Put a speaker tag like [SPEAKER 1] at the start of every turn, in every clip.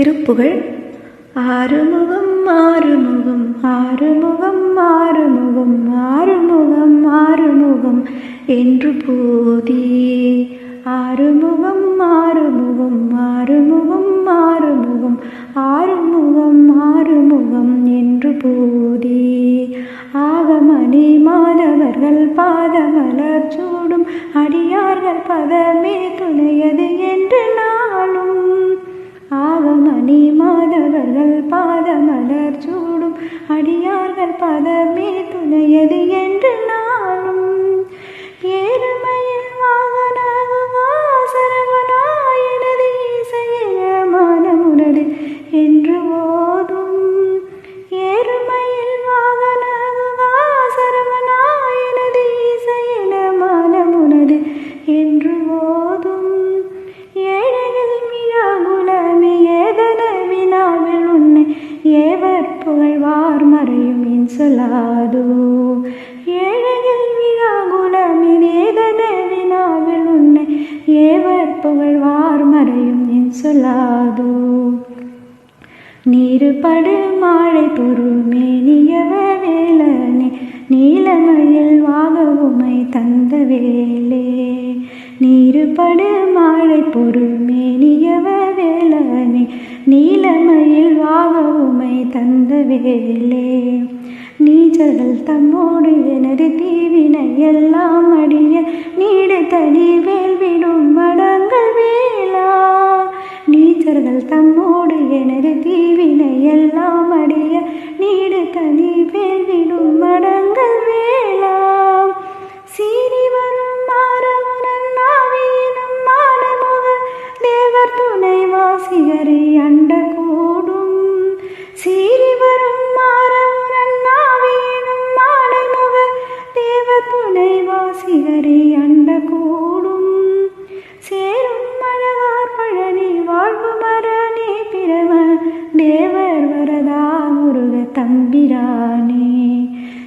[SPEAKER 1] திருப்புகழ். ஆறுமுகம் ஆறுமுகம் ஆறுமுகம் ஆறுமுகம் ஆறுமுகம் ஆறுமுகம் என்று போதி. ஆறுமுகம் ஆறுமுகம் ஆறுமுகம் ஆறுமுகம் ஆறுமுகம் ஆறுமுகம் என்று போதி. ஆகமணி மாதவர்கள் பாதமலர் சூடும் அடியார்கள் பதமே அடியார்கள் பதமே துணையது புகழ்வார் மறையும் இன்சொலாதோ ஏழைகள் மியாகுலமே ஏதன வினாவில் உன்னை ஏவர் புகழ்வார் மறையும் இன்சொலாதோ நீருபடு மாழை பொறுமே நியவ வேலனே நீலமயில் வாகவுமை தந்த வேலே. நீருபடு மாழை பொறுமே நியவ வேலனே நீல தந்த வேலே. நீச்சர்கள் தம்மோடு எனது தீவினை எல்லாம் அடிய நீடு தனி வேல்விடும் மடங்கள் வேளா நீச்சர்கள் தம்மோடு எனது தீவினை எல்லாம் அடிய நீடு தனி வேல்விடும் மடங்கள் வேளா சீறி வரும் மாறவுடன் நாவியினும் மானமுக தேவர் துணை வாசிகரை அன்பு வாசிகரை அண்ட கூடும் சேரும் அழகார் பழனி வாழ்வு மரணி பிரம தேவர் வரதா முருக தம்பிரானே.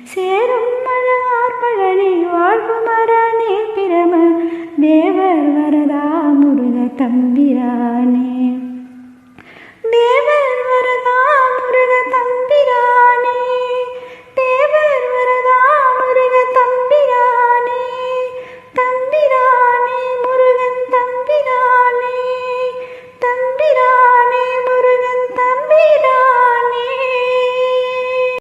[SPEAKER 1] சேரும் அழகார் பழனி வாழ்வு மரணி பிரம தேவர் வரதா முருக தம்பிரானே.